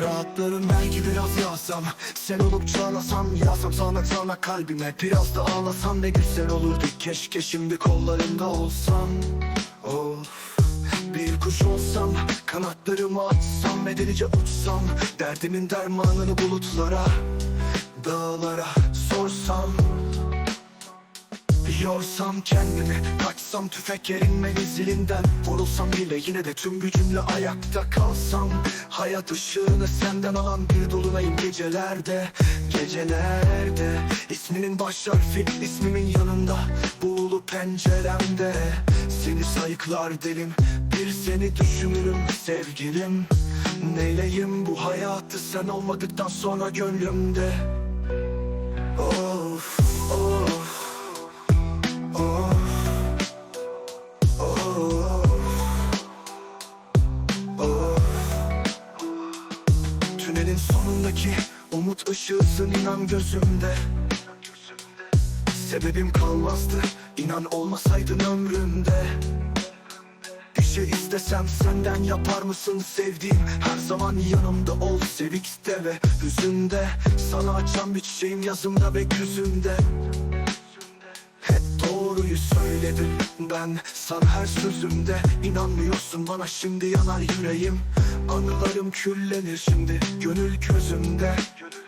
Kanatlarım belki biraz yağsam Sen olup çağlasam Yağsam sana sana kalbime. Biraz da ağlasam ne güzel olurdu. Keşke şimdi kollarında olsam. Of bir kuş olsam Kanatlarımı açsam ve delice uçsam. Derdimin dermanını bulutlara Dağlara sorsam Yorsam kendimi Kaçsam tüfek yerin menzilinden Vurulsam bile yine de tüm gücümle ayakta kalsam. Hayat ışığını senden alan bir dolunayım gecelerde Gecelerde. İsminin baş harfi ismimin yanında Buğulu penceremde. Seni sayıklar delim Bir seni düşünürüm sevgilim. Neyleyim bu hayatı sen olmadıktan sonra gönlümde? Of Tünelin sonundaki umut ışığısın inan gözümde. Sebebim kalmazdı inan olmasaydın ömrümde. Bir şey istesem senden yapar mısın sevdiğim? Her zaman yanımda ol sevikte ve hüzünde Sana açan bir çiçeğim yazımda ve güzünde hep söyledim ben. Sana her sözümde inanmıyorsun bana. Şimdi yanar yüreğim. Anılarım küllenir şimdi. Gönül gözümde. Oh